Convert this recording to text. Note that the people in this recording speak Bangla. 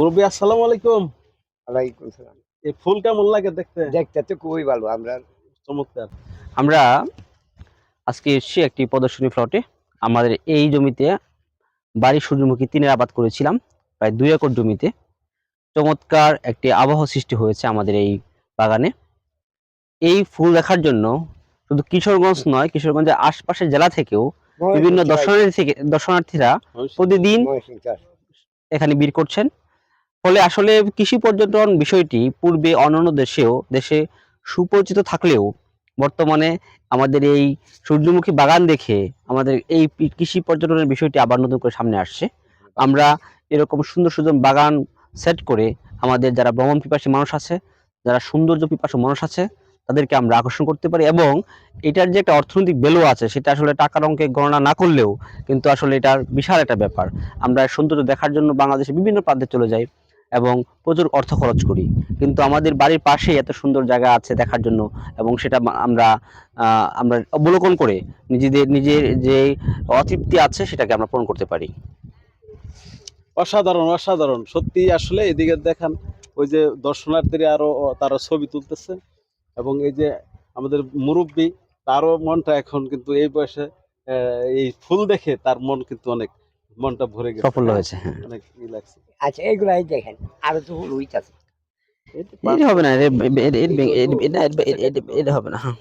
মুরব্বী আসসালামু আলাইকুম। ওয়ালাইকুম সালাম। এই ফুল কেমন লাগে দেখতে? দেখতে তো খুবই ভালো আমরা চমৎকার। আমরা আজকে এসেছি একটি প্রদর্শনী প্লটে। আমাদের এই জমিতে বাড়ি সূর্যমুখী তিনের আবাদ করেছিলাম প্রায় দুই একর জমিতে। চমৎকার একটি আবহাওয়া সৃষ্টি হয়েছে আমাদের এই বাগানে। এই ফুল দেখার জন্য শুধু কিশোরগঞ্জ নয় কিশোরগঞ্জের আশপাশের জেলা থেকেও বিভিন্ন দর্শনার্থী থেকে দর্শনার্থীরা প্রতিদিন এখানে ভিড় করছেন। ফলে আসলে কৃষি পর্যটন বিষয়টি পূর্বে অন্যান্য দেশেও, দেশে সুপরিচিত থাকলেও বর্তমানে আমাদের এই সূর্যমুখী বাগান দেখে আমাদের এই কৃষি পর্যটনের বিষয়টি আবার নতুন করে সামনে আসছে। আমরা এরকম সুন্দর সুন্দর বাগান সেট করে আমাদের যারা ভ্রমণ পিপাসী মানুষ আছে, যারা সৌন্দর্য পিপাসী মানুষ আছে, তাদেরকে আমরা আকর্ষণ করতে পারি এবং এটার যে একটা অর্থনৈতিক ভ্যালু আছে, সেটা আসলে টাকার অঙ্কে গণনা না করলেও কিন্তু আসলে এটার বিশাল একটা ব্যাপার। আমরা সৌন্দর্য দেখার জন্য বাংলাদেশে বিভিন্ন প্রান্তে চলে যাই। এবং প্রচুর অর্থ খরচ করি। কিন্তু আমাদের বাড়ির পাশেই এত সুন্দর জায়গা আছে দেখার জন্য এবং সেটা আমরা আমরা অবলোকন করে নিজেদের, নিজের যে অতৃপ্তি আছে সেটাকে আমরা পূরণ করতে পারি। অসাধারণ অসাধারণ। সত্যি আসলে এদিকে দেখান, ওই যে দর্শনার্থীরা আরও তারা ছবি তুলতেছে এবং এই যে আমাদের মুরব্বী, তারও মনটা এখন কিন্তু এই বয়সে এই ফুল দেখে তার মন কিন্তু অনেক মনটা ভরে গেছে প্রফুল্ল হয়েছে হ্যাঁ অনেক ই লাগছে আচ্ছা এগুলাই দেখেন আর তো রুইত আছে এই এটা হবে না এটা- এটা- এটা- এটা- এটা- এটা- এটা হবে না হ্যাঁ